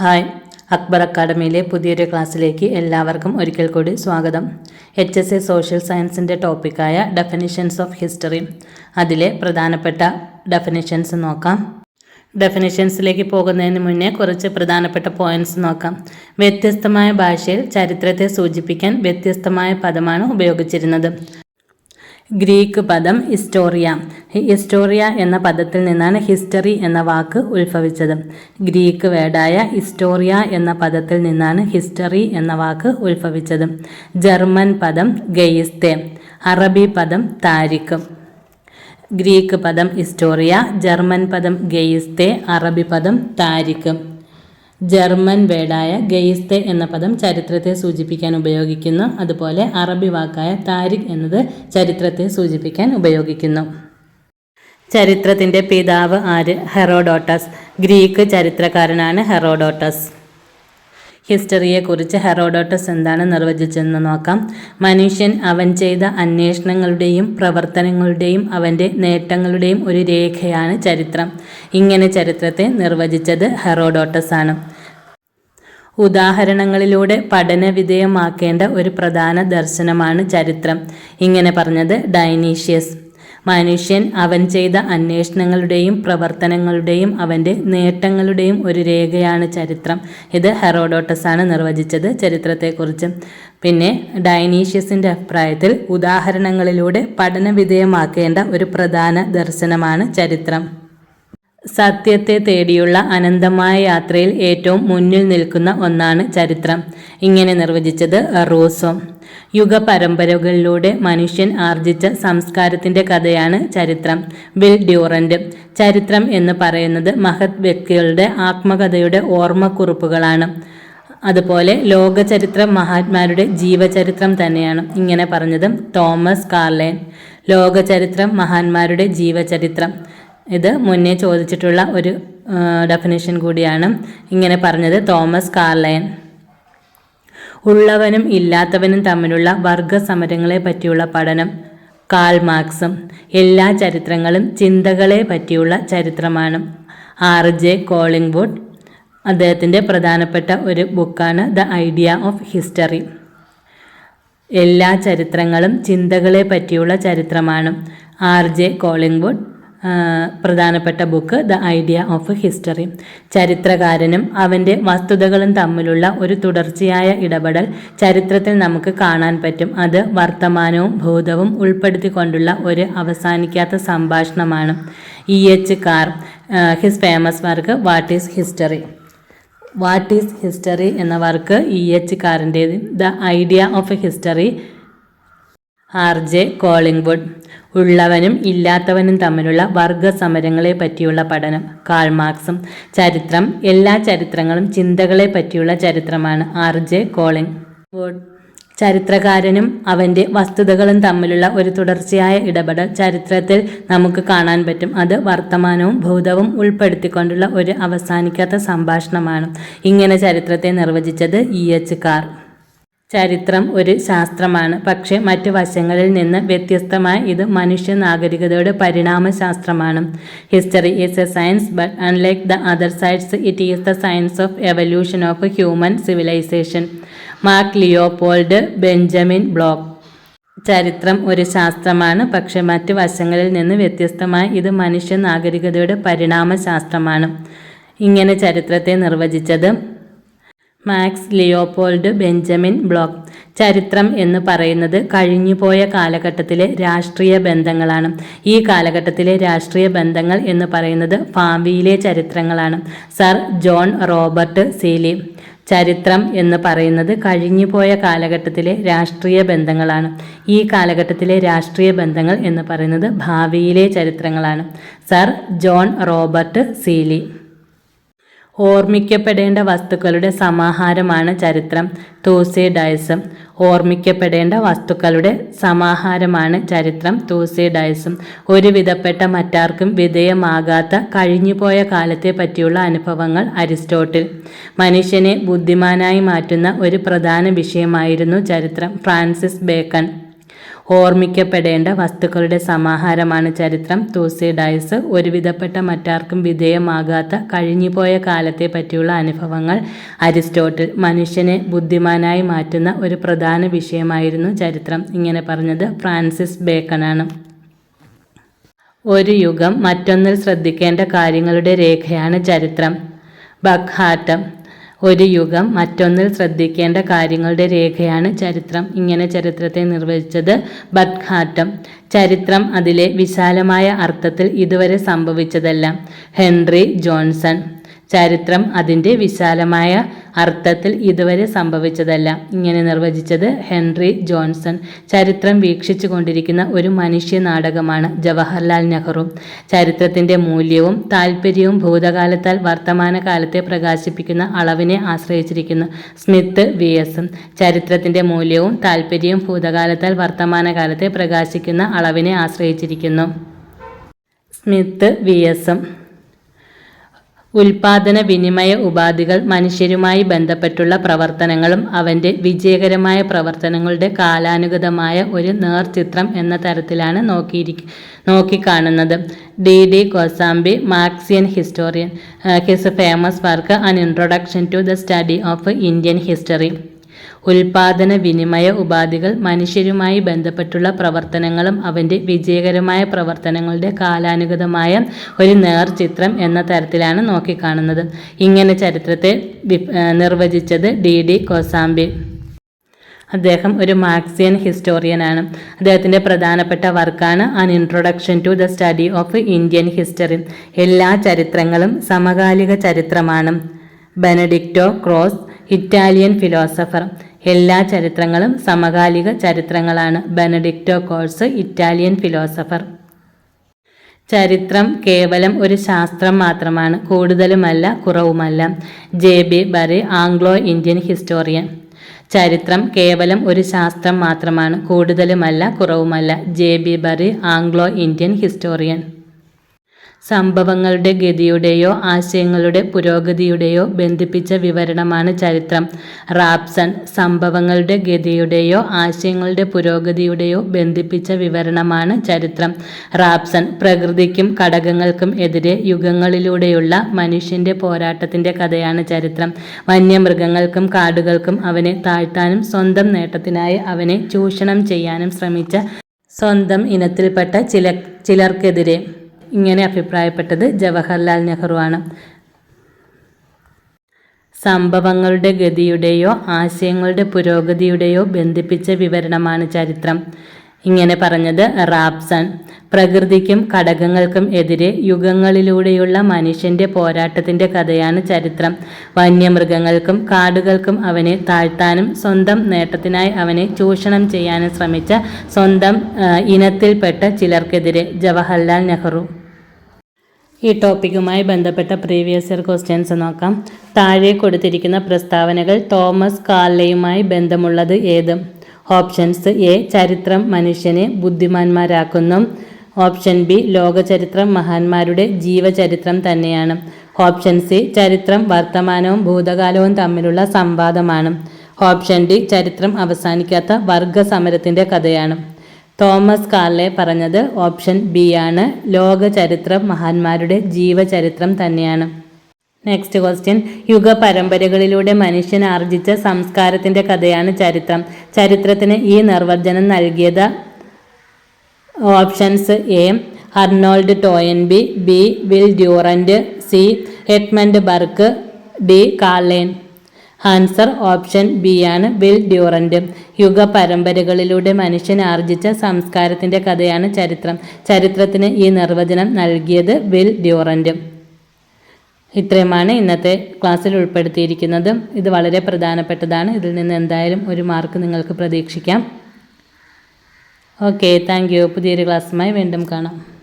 Hi Akbar അക്കാഡമിയിലെ പുതിയൊരു ക്ലാസ്സിലേക്ക് എല്ലാവർക്കും ഒരിക്കൽ കൂടി സ്വാഗതം. എച്ച് എസ് എ സോഷ്യൽ സയൻസിന്റെ ടോപ്പിക്കായ ഡെഫിനിഷൻസ് ഓഫ് ഹിസ്റ്ററി. അതിലെ പ്രധാനപ്പെട്ട ഡെഫിനിഷൻസ് നോക്കാം. ഡെഫിനിഷൻസിലേക്ക് പോകുന്നതിന് മുന്നേ കുറച്ച് പ്രധാനപ്പെട്ട പോയിന്റ്സ് നോക്കാം. വ്യത്യസ്തമായ ഭാഷയിൽ ചരിത്രത്തെ സൂചിപ്പിക്കാൻ വ്യത്യസ്തമായ പദമാണ് ഉപയോഗിച്ചിരുന്നത്. ഗ്രീക്ക് പദം ഹിസ്റ്റോറിയ. ഹിസ്റ്റോറിയ എന്ന പദത്തിൽ നിന്നാണ് ഹിസ്റ്ററി എന്ന വാക്ക് ഉത്ഭവിച്ചത്. ഗ്രീക്ക് വേർഡായ ഹിസ്റ്റോറിയ എന്ന പദത്തിൽ നിന്നാണ് ഹിസ്റ്ററി എന്ന വാക്ക് ഉത്ഭവിച്ചത്. ജർമ്മൻ പദം ഗെയിസ്തെ അറബി പദം താരിഖ്. ഗ്രീക്ക് പദം ഹിസ്റ്റോറിയ ജർമ്മൻ പദം ഗെയിസ്തെ അറബി പദം താരിഖ്. ജർമ്മൻ വേർഡായ ഗെയിസ്തെ എന്ന പദം ചരിത്രത്തെ സൂചിപ്പിക്കാൻ ഉപയോഗിക്കുന്നു. അതുപോലെ അറബി വാക്കായ താരിഖ് എന്നത് ചരിത്രത്തെ സൂചിപ്പിക്കാൻ ഉപയോഗിക്കുന്നു. ചരിത്രത്തിന്റെ പിതാവ് ആര്? ഹെറോഡോട്ടസ്. ഗ്രീക്ക് ചരിത്രകാരനാണ് ഹെറോഡോട്ടസ്. ഹിസ്റ്ററിയെക്കുറിച്ച് ഹെറോഡോട്ടസ് എന്താണ് നിർവചിച്ചതെന്ന് നോക്കാം. മനുഷ്യൻ അവൻ ചെയ്ത അന്വേഷണങ്ങളുടെയും പ്രവർത്തനങ്ങളുടെയും അവന്റെ നേട്ടങ്ങളുടെയും ഒരു രേഖയാണ് ചരിത്രം. ഇങ്ങനെ ചരിത്രത്തെ നിർവചിച്ചത് ഹെറോഡോട്ടസ് ആണ് ഉദാഹരണങ്ങളിലൂടെ പഠനവിധേയമാക്കേണ്ട ഒരു പ്രധാന ദർശനമാണ് ചരിത്രം. ഇങ്ങനെ പറഞ്ഞത് ഡൈനീഷ്യസ്. മനുഷ്യൻ അവൻ ചെയ്ത അന്വേഷണങ്ങളുടെയും പ്രവർത്തനങ്ങളുടെയും അവന്റെ നേട്ടങ്ങളുടെയും ഒരു രേഖയാണ് ചരിത്രം. ഇത് ഹെറോഡോട്ടസ് ആണ് നിർവചിച്ചത് ചരിത്രത്തെക്കുറിച്ച്. പിന്നെ ഡൈനീഷ്യസിന്റെ അഭിപ്രായത്തിൽ ഉദാഹരണങ്ങളിലൂടെ പഠനവിധേയമാക്കേണ്ട ഒരു പ്രധാന ദർശനമാണ് ചരിത്രം. സത്യത്തെ തേടിയുള്ള അനന്തമായ യാത്രയിൽ ഏറ്റവും മുന്നിൽ നിൽക്കുന്ന ഒന്നാണ് ചരിത്രം. ഇങ്ങനെ നിർവചിച്ചത് റൂസോ. യുഗപരമ്പരകളിലൂടെ മനുഷ്യൻ ആർജിച്ച സംസ്കാരത്തിന്റെ കഥയാണ് ചരിത്രം. Will Durant. ചരിത്രം എന്ന് പറയുന്നത് മഹത് വ്യക്തികളുടെ ആത്മകഥയുടെ ഓർമ്മക്കുറിപ്പുകളാണ്. അതുപോലെ ലോകചരിത്രം മഹാത്മാരുടെ ജീവചരിത്രം തന്നെയാണ്. ഇങ്ങനെ പറഞ്ഞത് തോമസ് കാർലൈൻ. ലോകചരിത്രം മഹാന്മാരുടെ ജീവചരിത്രം. ഇത് മുന്നേ ചോദിച്ചിട്ടുള്ള ഒരു ഡെഫിനേഷൻ കൂടിയാണ് ഇങ്ങനെ പറഞ്ഞത് തോമസ് കാർലയൻ ഉള്ളവനും ഇല്ലാത്തവനും തമ്മിലുള്ള വർഗ സമരങ്ങളെ പറ്റിയുള്ള പഠനം കാൾ മാർക്സും. എല്ലാ ചരിത്രങ്ങളും ചിന്തകളെ പറ്റിയുള്ള ചരിത്രമാണ്. ആർ. ജെ. കോളിംഗ്വുഡ് അദ്ദേഹത്തിന്റെ പ്രധാനപ്പെട്ട ഒരു ബുക്കാണ് ദ ഐഡിയ ഓഫ് ഹിസ്റ്ററി. എല്ലാ ചരിത്രങ്ങളും ചിന്തകളെ പറ്റിയുള്ള ചരിത്രമാണ്. ആർ. ജെ. കോളിംഗ്വുഡ് പ്രധാനപ്പെട്ട book the idea of history. ചരിത്രകാരനും അവന്റെ വസ്തുതകളും തമ്മിലുള്ള ഒരു തുടർച്ചയായ ഇടപെടൽ ചരിത്രത്തിൽ നമുക്ക് കാണാൻ പറ്റും. അത് വർത്തമാനവും ഭൂതവും ഉൾപ്പെടുത്തിക്കൊണ്ടുള്ള ഒരു അവസാനിക്കാത്ത സംഭാഷണമാണ്. E. H. Carr his famous work what is history what is history എന്ന work E. H. കാറിന്റേത് the idea of history R. J. Collingwood. ഉള്ളവനും ഇല്ലാത്തവനും തമ്മിലുള്ള വർഗ സമരങ്ങളെ പറ്റിയുള്ള പഠനം കാൾമാർക്സും ചരിത്രം എല്ലാ ചരിത്രങ്ങളും ചിന്തകളെ പറ്റിയുള്ള ചരിത്രമാണ് ആർ ജെ കോളിംഗ് ചരിത്രകാരനും അവന്റെ വസ്തുതകളും തമ്മിലുള്ള ഒരു തുടർച്ചയായ ഇടപെടൽ ചരിത്രത്തിൽ നമുക്ക് കാണാൻ പറ്റും. അത് വർത്തമാനവും ഭൂതവും ഉൾപ്പെടുത്തിക്കൊണ്ടുള്ള ഒരു അവസാനിക്കാത്ത സംഭാഷണമാണ്. ഇങ്ങനെ ചരിത്രത്തെ നിർവചിച്ചത് ഇ. എച്ച്. കാർ. ചരിത്രം ഒരു ശാസ്ത്രമാണ്. പക്ഷേ മറ്റു വശങ്ങളിൽ നിന്ന് വ്യത്യസ്തമായി ഇത് മനുഷ്യ നാഗരികതയുടെ പരിണാമ ശാസ്ത്രമാണ് history is a science but unlike the other sides it is the science of evolution of human civilisation Mark Leopold Benjamin Bloch. ചരിത്രം ഒരു ശാസ്ത്രമാണ്. പക്ഷേ മറ്റു വശങ്ങളിൽ നിന്ന് വ്യത്യസ്തമായി ഇത് മനുഷ്യ നാഗരികതയുടെ പരിണാമ ശാസ്ത്രമാണ് ഇങ്ങനെ ചരിത്രത്തെ നിർവചിച്ചത് മാക്സ് ലിയോപോൾഡ് ബെഞ്ചമിൻ ബ്ലോക്ക്. ചരിത്രം എന്ന് പറയുന്നത് കഴിഞ്ഞുപോയ കാലഘട്ടത്തിലെ രാഷ്ട്രീയ ബന്ധങ്ങളാണ്. ഈ കാലഘട്ടത്തിലെ രാഷ്ട്രീയ ബന്ധങ്ങൾ എന്ന് പറയുന്നത് ഭാവിയിലെ ചരിത്രങ്ങളാണ്. Sir John Robert Seeley. ചരിത്രം എന്ന് പറയുന്നത് കഴിഞ്ഞുപോയ കാലഘട്ടത്തിലെ രാഷ്ട്രീയ ബന്ധങ്ങളാണ്. ഈ കാലഘട്ടത്തിലെ രാഷ്ട്രീയ ബന്ധങ്ങൾ എന്ന് പറയുന്നത് ഭാവിയിലെ ചരിത്രങ്ങളാണ്. Sir John Robert Seeley. ഓർമ്മിക്കപ്പെടേണ്ട വസ്തുക്കളുടെ സമാഹാരമാണ് ചരിത്രം. തൂസിഡൈസം ഓർമ്മിക്കപ്പെടേണ്ട വസ്തുക്കളുടെ സമാഹാരമാണ് ചരിത്രം. തൂസിഡൈസം ഒരു വിധപ്പെട്ട മറ്റാർക്കും വിധേയമാകാത്ത കഴിഞ്ഞുപോയ കാലത്തെ പറ്റിയുള്ള അനുഭവങ്ങൾ അരിസ്റ്റോട്ടിൽ. മനുഷ്യനെ ബുദ്ധിമാനായി മാറ്റുന്ന ഒരു പ്രധാന വിഷയമായിരുന്നു ചരിത്രം. Francis bacon. ഓർമ്മിക്കപ്പെടേണ്ട വസ്തുക്കളുടെ സമാഹാരമാണ് ചരിത്രം. തൂസിഡൈസ് ഒരുവിധപ്പെട്ട മറ്റാർക്കും വിധേയമാകാത്ത കഴിഞ്ഞുപോയ കാലത്തെ പറ്റിയുള്ള അനുഭവങ്ങൾ അരിസ്റ്റോട്ടിൽ മനുഷ്യനെ ബുദ്ധിമാനായി മാറ്റുന്ന ഒരു പ്രധാന വിഷയമായിരുന്നു ചരിത്രം. ഇങ്ങനെ പറഞ്ഞത് ഫ്രാൻസിസ് ബേക്കനാണ് ഒരു യുഗം മറ്റൊന്നിൽ ശ്രദ്ധിക്കേണ്ട കാര്യങ്ങളുടെ രേഖയാണ് ചരിത്രം. ബക്ഹാറ്റം ഒരു യുഗം മറ്റൊന്നിൽ ശ്രദ്ധിക്കേണ്ട കാര്യങ്ങളുടെ രേഖയാണ് ചരിത്രം. ഇങ്ങനെ ചരിത്രത്തെ നിർവചിച്ചത് ബദ്ഘാട്ടം. ചരിത്രം അതിലെ വിശാലമായ അർത്ഥത്തിൽ ഇതുവരെ സംഭവിച്ചതല്ല. Henry Johnson. ചരിത്രം അതിന്റെ വിശാലമായ അർത്ഥത്തിൽ ഇതുവരെ സംഭവിച്ചതല്ല. ഇങ്ങനെ നിർവചിച്ചത് ഹെൻറി ജോൺസൺ. ചരിത്രം വീക്ഷിച്ചു കൊണ്ടിരിക്കുന്ന ഒരു മനുഷ്യ നാടകമാണ് ജവഹർലാൽ നെഹ്റു. ചരിത്രത്തിന്റെ മൂല്യവും താല്പര്യവും ഭൂതകാലത്താൽ വർത്തമാനകാലത്തെ പ്രകാശിപ്പിക്കുന്ന അളവിനെ ആശ്രയിച്ചിരിക്കുന്നു സ്മിത്ത് വി എസ് ചരിത്രത്തിന്റെ മൂല്യവും താല്പര്യവും ഭൂതകാലത്താൽ വർത്തമാനകാലത്തെ പ്രകാശിക്കുന്ന അളവിനെ ആശ്രയിച്ചിരിക്കുന്നു. സ്മിത്ത് വി എസ് ഉൽപാദന വിനിമയ ഉപാധികൾ മനുഷ്യരുമായി ബന്ധപ്പെട്ടുള്ള പ്രവർത്തനങ്ങളും അവന്റെ വിജയകരമായ പ്രവർത്തനങ്ങളുടെ കാലാനുഗതമായ ഒരു നേർചിത്രം എന്ന തരത്തിലാണ് നോക്കിയിരി നോക്കിക്കാണുന്നത്. D. D. Kosambi Marxian historian his famous work an introduction to the study of Indian history ഉൽപാദന വിനിമയ ഉപാധികൾ മനുഷ്യരുമായി ബന്ധപ്പെട്ടുള്ള പ്രവർത്തനങ്ങളും അവന്റെ വിജയകരമായ പ്രവർത്തനങ്ങളുടെ കാലാനുഗതമായ ഒരു നേർചിത്രം എന്ന തരത്തിലാണ് നോക്കിക്കാണുന്നത്. ഇങ്ങനെ ചരിത്രത്തെ നിർവചിച്ചത് ഡി. ഡി. കോസാംബി അദ്ദേഹം ഒരു മാർക്സിയൻ ഹിസ്റ്റോറിയനാണ്. അദ്ദേഹത്തിന്റെ പ്രധാനപ്പെട്ട വർക്കാണ് an introduction to the study of Indian history എല്ലാ ചരിത്രങ്ങളും സമകാലിക ചരിത്രമാണ്. Benedetto Croce Italian philosopher. എല്ലാ ചരിത്രങ്ങളും സമകാലിക ചരിത്രങ്ങളാണ്. Benedetto Croce Italian philosopher. ചരിത്രം കേവലം ഒരു ശാസ്ത്രം മാത്രമാണ്. കൂടുതലുമല്ല കുറവുമല്ല. J. B. Bury Anglo Indian historian. ചരിത്രം കേവലം ഒരു ശാസ്ത്രം മാത്രമാണ്. കൂടുതലുമല്ല കുറവുമല്ല. J. B. Bury Anglo Indian historian. സംഭവങ്ങളുടെ ഗതിയുടെയോ ആശയങ്ങളുടെ പുരോഗതിയുടെയോ ബന്ധിപ്പിച്ച വിവരണമാണ് ചരിത്രം. റാപ്സൺ സംഭവങ്ങളുടെ ഗതിയുടെയോ ആശയങ്ങളുടെ പുരോഗതിയുടെയോ ബന്ധിപ്പിച്ച വിവരണമാണ് ചരിത്രം. റാപ്സൺ പ്രകൃതിക്കും ഘടകങ്ങൾക്കും എതിരെ യുഗങ്ങളിലൂടെയുള്ള മനുഷ്യന്റെ പോരാട്ടത്തിന്റെ കഥയാണ് ചരിത്രം. വന്യമൃഗങ്ങൾക്കും കാടുകൾക്കും അവനെ താഴ്ത്താനും സ്വന്തം നേട്ടത്തിനായി അവനെ ചൂഷണം ചെയ്യാനും ശ്രമിച്ച സ്വന്തം ഇനത്തിൽപ്പെട്ട ചില ചിലർക്കെതിരെ ഇങ്ങനെ അഭിപ്രായപ്പെട്ടത് ജവഹർലാൽ നെഹ്റുവാണ്. സംഭവങ്ങളുടെ ഗതിയുടെയോ ആശയങ്ങളുടെ പുരോഗതിയുടെയോ ബന്ധിപ്പിച്ച വിവരണമാണ് ചരിത്രം. ഇങ്ങനെ പറഞ്ഞത് റാപ്സൺ. പ്രകൃതിക്കും ഘടകങ്ങൾക്കും എതിരെ യുഗങ്ങളിലൂടെയുള്ള മനുഷ്യന്റെ പോരാട്ടത്തിന്റെ കഥയാണ് ചരിത്രം. വന്യമൃഗങ്ങൾക്കും കാടുകൾക്കും അവനെ താഴ്ത്താനും സ്വന്തം നേട്ടത്തിനായി അവനെ ചൂഷണം ചെയ്യാനും ശ്രമിച്ച സ്വന്തം ഇനത്തിൽപ്പെട്ട ചിലർക്കെതിരെ ജവഹർലാൽ നെഹ്റു. ഈ ടോപ്പിക്കുമായി ബന്ധപ്പെട്ട പ്രീവിയസ് ഇയർ ക്വസ്റ്റ്യൻസ് നോക്കാം. താഴെ കൊടുത്തിരിക്കുന്ന പ്രസ്താവനകൾ തോമസ് കാർലയുമായി ബന്ധമുള്ളത് ഏത്? ഓപ്ഷൻസ് എ ചരിത്രം മനുഷ്യനെ ബുദ്ധിമാന്മാരാക്കുന്നു. ഓപ്ഷൻ ബി ലോകചരിത്രം മഹാന്മാരുടെ ജീവചരിത്രം തന്നെയാണ്. ഓപ്ഷൻ സി ചരിത്രം വർത്തമാനവും ഭൂതകാലവും തമ്മിലുള്ള സംവാദമാണ്. ഓപ്ഷൻ ഡി ചരിത്രം അവസാനിക്കാത്ത വർഗസമരത്തിന്റെ കഥയാണ്. തോമസ് കാർലെ പറഞ്ഞത് ഓപ്ഷൻ ബി ആണ്. ലോക ചരിത്രം മഹാന്മാരുടെ ജീവചരിത്രം തന്നെയാണ്. നെക്സ്റ്റ് ക്വസ്റ്റ്യൻ യുഗ പരമ്പരകളിലൂടെ മനുഷ്യൻ ആർജിച്ച സംസ്കാരത്തിന്റെ കഥയാണ് ചരിത്രം. ചരിത്രത്തിന് ഈ നിർവചനം നൽകിയത് options A Arnold Toynbee B Will Durant C Edmund Burke D Carlyle. Answer option B ആണ്. ബിൽ ഡ്യൂറന്റ് യുഗ പരമ്പരകളിലൂടെ മനുഷ്യൻ ആർജിച്ച സംസ്കാരത്തിന്റെ കഥയാണ് ചരിത്രം. ചരിത്രത്തിന് ഈ നിർവചനം നൽകിയത് ബിൽ ഡ്യൂറന്റ് ഇത്രയുമാണ് ഇന്നത്തെ ക്ലാസ്സിൽ ഉൾപ്പെടുത്തിയിരിക്കുന്നത്. ഇത് വളരെ പ്രധാനപ്പെട്ടതാണ്. ഇതിൽ നിന്ന് എന്തായാലും ഒരു മാർക്ക് നിങ്ങൾക്ക് പ്രതീക്ഷിക്കാം. Okay thank you. പുതിയൊരു ക്ലാസ്സുമായി വീണ്ടും കാണാം.